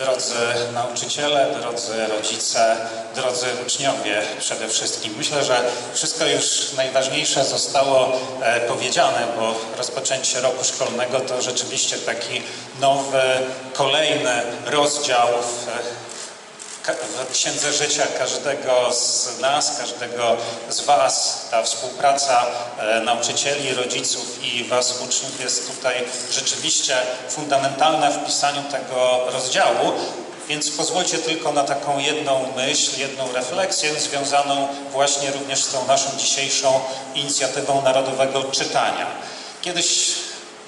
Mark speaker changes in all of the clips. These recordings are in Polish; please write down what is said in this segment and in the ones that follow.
Speaker 1: Drodzy nauczyciele, drodzy rodzice, drodzy uczniowie przede wszystkim. Myślę, że wszystko już najważniejsze zostało e, powiedziane, bo rozpoczęcie roku szkolnego to rzeczywiście taki nowy, kolejny rozdział w, w księdze życia każdego z nas, każdego z Was. Ta współpraca e, nauczycieli, rodziców i Was, uczniów, jest tutaj rzeczywiście fundamentalna w pisaniu tego rozdziału. Więc pozwólcie tylko na taką jedną myśl, jedną refleksję związaną właśnie również z tą naszą dzisiejszą inicjatywą narodowego czytania. Kiedyś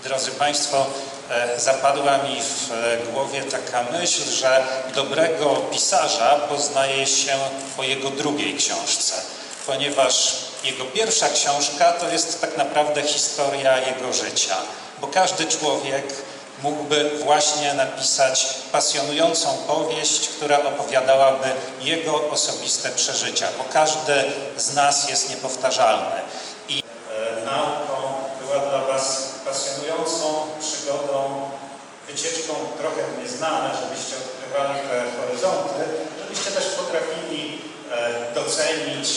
Speaker 1: Drodzy Państwo, e, zapadła mi w e, głowie taka myśl, że dobrego pisarza poznaje się po jego drugiej książce, ponieważ jego pierwsza książka to jest tak naprawdę historia jego życia, bo każdy człowiek mógłby właśnie napisać pasjonującą powieść, która opowiadałaby jego osobiste przeżycia, bo każdy z nas jest niepowtarzalny. I e, wycieczką trochę nieznane, żebyście odkrywali te horyzonty, żebyście też potrafili e, docenić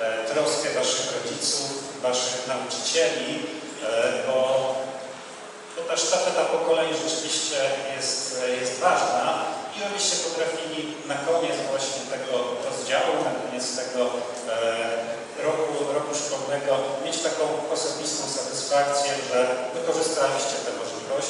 Speaker 1: e, troskę Waszych rodziców, Waszych nauczycieli, e, bo bo ta sztafeta pokoleń rzeczywiście jest, jest ważna i żebyście potrafili na koniec właśnie tego rozdziału, na koniec tego roku, roku szkolnego mieć taką osobistą satysfakcję, że wykorzystaliście te możliwości.